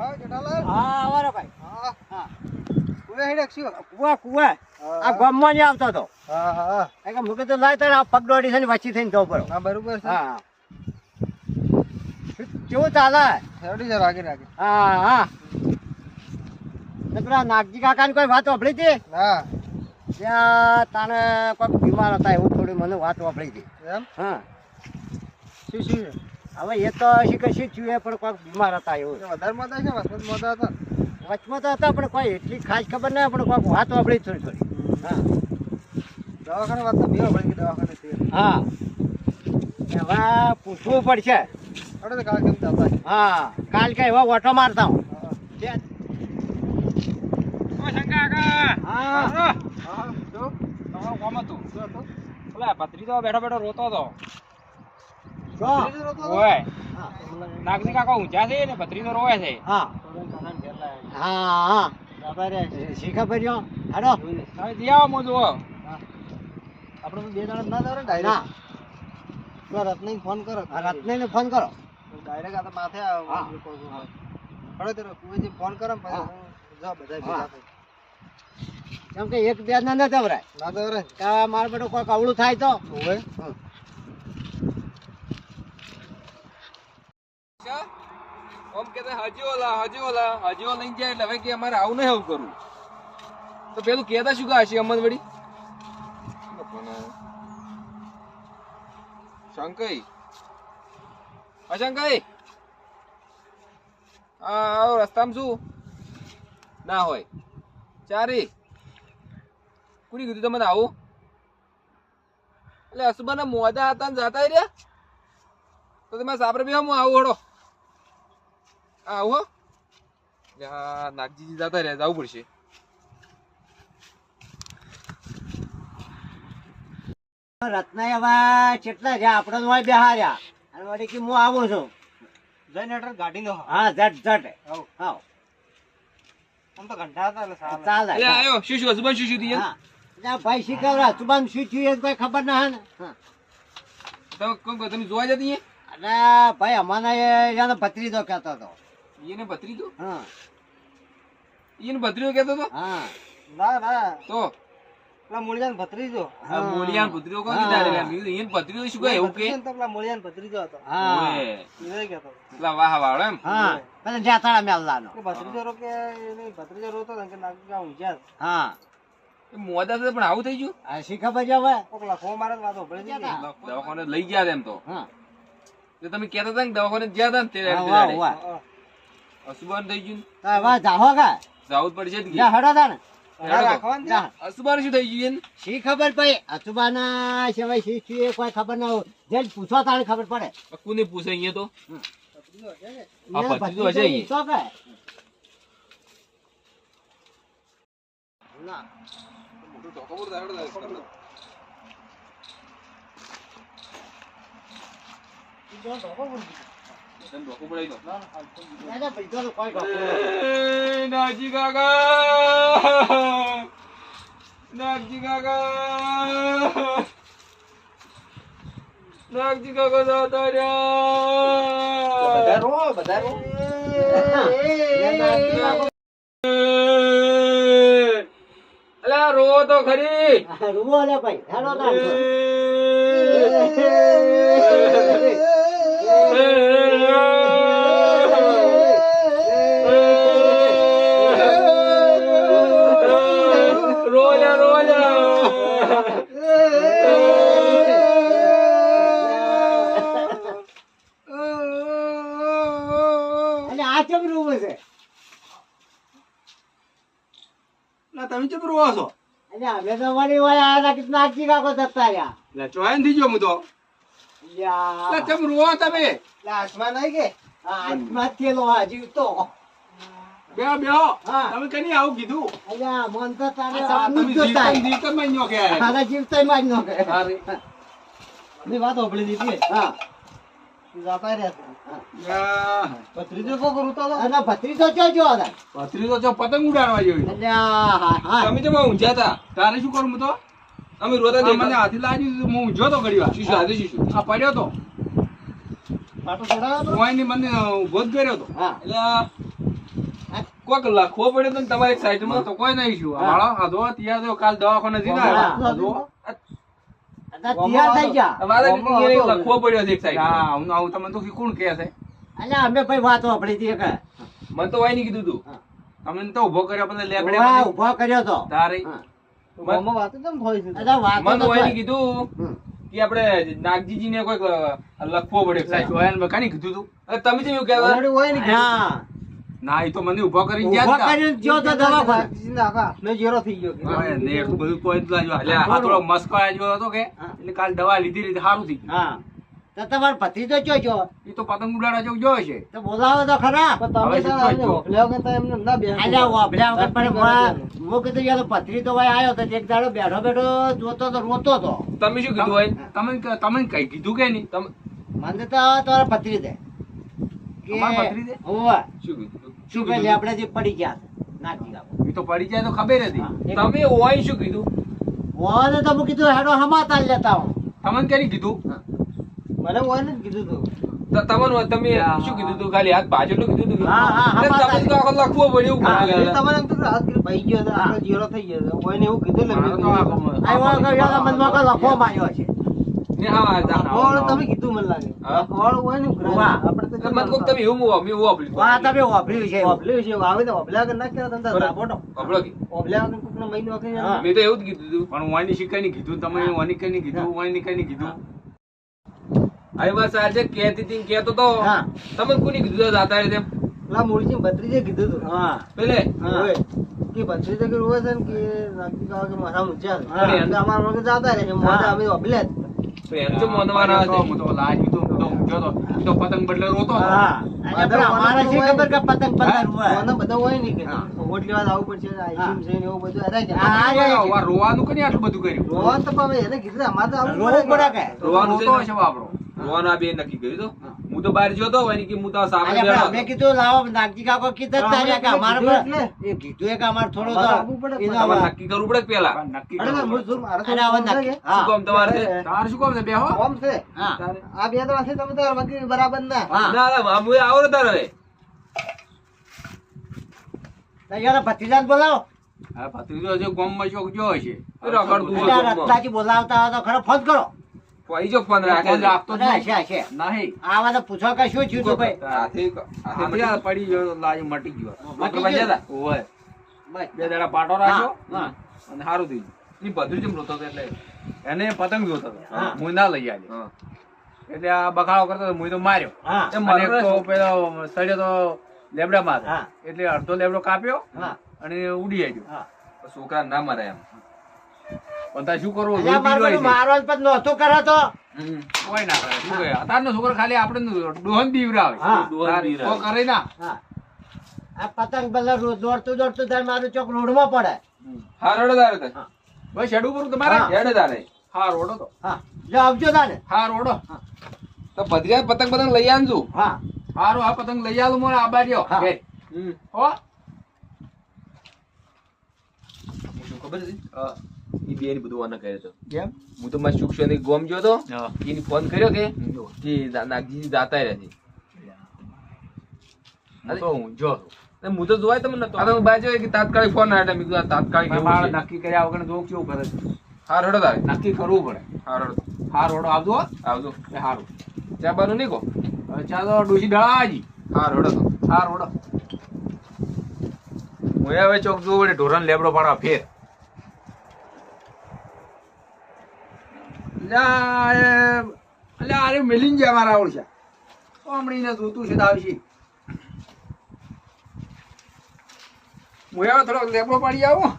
હા જેઠાલાલ? હા આવારા ભાઈ. હા. હા. કુવે હેડે શું? કુવા. કુવા આ ગામમાં નહીં આવતો તો. હા હા. કે મૂકે તો લાય તારે આ પગ દોડી છે ને થઈને તો પડે. હા બરોબર છે. હા. કેવું ચાલે? હેડી હા હા. પેલા નાગજી કાકાની કોઈ વાત વાપરી હતી? હા ત્યાં તાને કોઈ બીમાર હતા એવું થોડી મને વાત વાપરી હતી. એમ? હા. શું શું હવે એ તો શીખે શું થયું એ પણ કોઈક બીમાર હતા એવું. વધારે મોટા છે વસમત મોટા હતા. વચમાં તો હતા પણ કોઈ એટલી ખાસ ખબર ના પણ કોઈક વાત વાપરી થોડી થોડી. હા. દવાખાને વાત તો બે પડી દવાખાને હા. હવે પૂછવું પડશે. હા. કાલ કે એવા ઓટો મારતા હું. હા. હા હા. શું? બેઠો બેઠો રોતો હતો? ઓય હા કાકા ઊંચા છે ને ભત્રીજો રોવે છે. હા. હા હા. બરાબર શી હાડો હવે દે આવો મોજો આપણે તો બે ના ના ડાયરેક્ટ રત્નને ફોન કરો. રત્નને ફોન કરો. ડાયરેક્ટ આ તો માથે ખડો તેરો કુવેજી ફોન કરો પછી હા. બધા ભેગા કેમ કે એક બે ના ન જવરાય. ના કે મારું બેટું કોઈક અવળું થાય તો? હમ. કેતા હજી ઓલા હજી ઓલા હજી ઓલા લઈને જાય એટલે હવે કે અમારે આવું નહીં આવું કરવું. તો પેલું કેતા શું કહે છે અમન વળી? શંકઈ. અશંકઈ આવો, રસ્તામાં શું? ના હોય. ચારી. કોની કીધું તમને આવું? એટલે અસુબાના મોદા હતા ને જાતા રહ્યા? તો તમે સાપરે બી હું આવું હડો. આવું નાગજીજી જતા રહ્યા જવું પડશે. રત્નાય હવે કેટલા છે આપણે હોય બેહાર્યા. અને વળી કે હું આવું છું? જઈને એટલે ગાડી નો હા ઝટ ઝટ. આવ. હા આમ તો ઘંટા હતા એટલે ચાલે. એટલે આયો. શું શું હસબન્ડ શું શું થયું? હા. ભાઈ શીખવરા તુબાન શું થયું એ કોઈ ખબર ના હે ને. તમે કોણ તમે જોવા જતી એટલે ભાઈ અમાને એને ભત્રીજો કહેતો હતો. એને ભત્રીજો? હા. એને ભત્રીજો કેતો તો? હા. ના ના. તો? પેલા મૂળિયાન ભત્રીજો. આ મોલિયાન ભત્રીજો કોણ કીધા રે? એને ભત્રીજો શું કહે એવું કે? તો પેલા મૂળિયાન ભત્રીજો હતો. હા. ઓય, એ કહેતો હતો. પેલા વાહ વાળો એમ? હા. પેલા જાતાળા મેલવાનો કે ભત્રીજો રો કે એને ભત્રીજો રોતો તો કે નાગી છે. હા. મોદા છે પણ આવું થઈ ગયું? આ શી ખબર હવે? કોક લખો મારે વાતો ભળી. દવાખાને લઈ ગયા એમ તો. હા. તમે કહેતા હતા ને દવાખાને ગયા હતા ને તે અસુબાન થઈ ગયું? તો હવે જાહો કા જાવું પડશે જ ગયા હડો તા ને ઘરે રાખવાનું છે? જા. અસુબાન શું થઈ ગયું શી ખબર ભાઈ અસુબાના સિવાય શી શું કોઈ ખબર ના હોય. જેને પૂછો તારે ખબર પડે. કોને પૂછે અહીંયા તો? ને? હશે બીજો ધોકો બોલી દીધો. તને નાગજી કાકા નાગજી કાકા નાગજી કાકા જતા રહ્યા અલા રો તો ખરી રૂવો લે ભાઈ તાર ના તમે ચમ રોવો છો? અને અમે તો વળી વળી આયા તા કે નાગજી કાકો થતા રહ્યા લે ચોહેન થઈ ગયો હું તો. યા. લે ચમ રોવો તમે? એટલે આસમાન આવી કે? આ આત્મા થયેલો હજી તો. બે બે હા. તમે કની આવું કીધું? અલ્યા મન તો તારે આ તમે જ જોતા જીવતમ જીવતમમાં ન્યો કે તારા જીવતા માં ન કે હારે. ની વાત ઓપડી દીધી. હા. જાતા રહ્યા ભત્રીજો કોક રોતો હતો અને ભત્રીજો જો જો હતા ભત્રીજો ચો પતંગ ઉડાડવા જેવી અલ્યા હા હા. તમે જેમાં ઊંઝા હતા. તારે શું કરું તો? અમે રોતા આ મને હાથી લાગ્યું હું ઊંઝો તો ઘડી વાર. શીશુ હાથે શીશુ. આ પડ્યો તો? કોઈની મને ઊભો જ કર્યો તો. એટલે આ કોક લખવો પડ્યો તો ને તમારી સાઈડમાં તો કોઈ નહીં છું હાલો આ જો ત્યાં કાલ દવાખાને જઈને. આવ્યા. તૈયાર થઈ જા. અમારે લખવો પડ્યો છે એક સાઈડ ના, આવું આવું તમને તો કોણ કહે છે. અલ્યા અમે ભાઈ વાતો આપણી હતી કે મને તો વાય નહીં કીધું તું. તમને તો ઊભો કર્યો પછી લેબડે ઊભો કર્યો તો. તારે. હા. ગામમાં વાતો કેમ છે. અલ્યા વાતો તો વાય કીધું કે આપણે નાગજીજી ને કોઈક લખવો પડ્યો એક સાહેબ, જોયાને મેં કીધું તું. તમે હોય ને હા. ના એ તો મને ઊભો કરી. ગયા તા. તો દવાખાને નાગજીજીને આખા. થઈ ગયો હા, એટલું બધું કોઈ જ આ થોડો મસ્કો આવ્યો હતો કે? એટલે કાલ દવા લીધી લીધી સારું થઈ ગયું. હા. તો તમારો ભત્રીજો ચો છો એ તો પતંગ ઉડાડવા જેવું જોવે છે તો બોલાવો તો ખરા. તમે હવે તારા શું આવીને વખલ્યા વગર તો એમને ના બેસવા અલ્યા દો. વગર પણ મોડા- કીધું યાર પથરી તો ભાઈ આવ્યો તો એક દાડો બેઠો બેઠો જોતો તો રોતો તો. તમે શું કીધું હોય તમે તમે કઈ કીધું કે નહીં? તમે મને તો તમારા પથરી દે કે અમારા ભત્રીજે? હોવે. શું કીધું? આપણે જે પડી ગયા નાખી એ તો પડી જાય તો ખબર હતી. તમે હોય શું કીધું? ઓને તો હું કીધું હેડો હમાતા લેતા હું તમને ક્યારે કીધું? મને હોય કીધું તું. તમને તમે શું કીધું તું? ખાલી હાથ બાજુનું કીધું તું હા, હા, હા, એટલે તમે તો આખો લખવો પડ્યો. તમારે એમ તો હાથ ભાઈ ગયો તો થઈ ગયો તો હોય ને એવું કીધું એટલે મેં મારો તો કીધું. આખો- આવ્યો કે યાર મનમાં કોઈ લખો માર્યો છે. તમે કીધું મને લાગે. હોય ને આપણે તો એટલે મને કોક તમે એવું મું- મેં એવું વાપર્યું. વાહ તમે વાપર્યું છે આવે તો ના. મેં તો એવું જ કીધું તું. પણ વાયની શીખાય નહીં કીધું તમે કઈ કઈ આજે કહેતી હતી ને તો. તમે કોની કીધું જાતા રીતે પેલા મૂળજી ભત્રીજે કીધું તું. હા. પેલે? હા. કે ભત્રીજે કે રોવે ને કે કે મારા. એટલે અમારા વગર જાતા રહે છે. અમે જ. તો એમ તો મોનવાના તો હું તો લાજ તો તો ઊંઘ્યો તો. તો પતંગ બદલે રોતો હા અને પણ અમારે ખબર કે પતંગ પતંગ હોય. મને બધા હોય ને કે. હા. લેવા જવું પડશે આઈસ્ક્રીમ છે એવું બધું. અરે કે હા, હા, આ રોવાનું કરી આટલું બધું કર્યું? રોવાનું તો પણ એને કીધું અમારે તો આવવું રોવું પડે કે. રોવાનું છે બાપડો રોવાનું આ બે નક્કી કર્યું તો? હું તો બહાર જોતો હોય ને કે હું તો આ સામે બેઠો અમે કીધું લાવો નાગજી કાકો કીધું જ તારે કે અમાર પર એ કીધું એ કે અમારે થોડો તો એનો નક્કી કરવું પડે પેલા? નક્કી અરે પડે. ધૂળ મારે તો અરે હવે નક્કી. શું કામ તમારે છે? તારે શું કામ છે? બેહો કોમ છે? હા. આ બે તો છે તમે તો બાકી બરાબર ના. હા. ના ના હું આવો ને તારે હવે. તો યાર બોલાવો. હા ભત્રીજો જે ગામમાં ચોક જો હશે. એ રખડતું બોલાવતા હોય તો ખરો ફોન કરો. કોઈ જો ફોન રાખે ફોન છે. રાખતો છે છે. નહીં. આવા તો પૂછો કે શું થયું તો ભાઈ? હાથે હાથે પડી ગયો. લાજ મટી ગયો. મટી ગયો? ઓય. બે દાડા પાટો રાખ્યો હા. અને સારું થઈ ગયું. ઈ બધું જેમ રોતો હતો એટલે. એને પતંગ જોતો હતો. હા. ના લઈ આવ્યો એટલે આ બખાડો કરતો હતો હું તો માર્યો. મારે તો પેલો સળિયો તો લેબડા માં હા. એટલે અડધો લેબડો કાપ્યો હા. અને ઉડી આવ્યો. હા. છોકરા ના મારે એમ. પણ તારે શું કરવું? મારે બીજો પેલું મારવાનું પણ નહોતું કરે તો. કોઈ ના કરે. શું કહે અત્યારનો છોકરો ખાલી આપણે ડોહન બીવરાવે. હા. તો રહે. કરે ના. આ પતંગ રો- દોડતું દોડતું તારે મારું ચોક રોડમાં પડે. હા રડો તારે તો. હા. કરું તમારે હેડે તારે. હા રોડો તો. હા. જો આવજો તાને હા રોડો. તો ભત્રીજા પતંગ પતંગ લઈ આનજો હા. હારું આ પતંગ લઈ આવું મને આબા રહ્યો હા. હમ. હો. ઈ બે ની બધું આના કર્યો તો. કેમ? હું તો મારા સુખ ગોમ ગયો તો હા. એને ફોન કર્યો કે કે નાગજી જાતા રહે છે હું તો. ને હું તો જોવાય તમને નતો. તમે બાજુ કે તાત્કાલિક ફોન આવ્યો મેં કીધું તાત્કાલિક મારે નક્કી કર્યા વગર જોક કેવું કરે છે? હા રડો તારે. નક્કી કરવું પડે. હાર હડો. હાર હડો આવજો આવજો. એ હારું. ચા બાનું નહીં કહો ચા ચાલો ડોસી ડળાજી હાર હડો હાર હડો. હું હવે ચોક જોવું પડે ઢોરણ લેબડો પાડવા ફેર. અલ્યા એ- અલ્યા અરે મિલિન જાય મારા ઓળશા હમણાં જોતું છે દાવશી હું હવે થોડોક લેબડો પાડી આવું.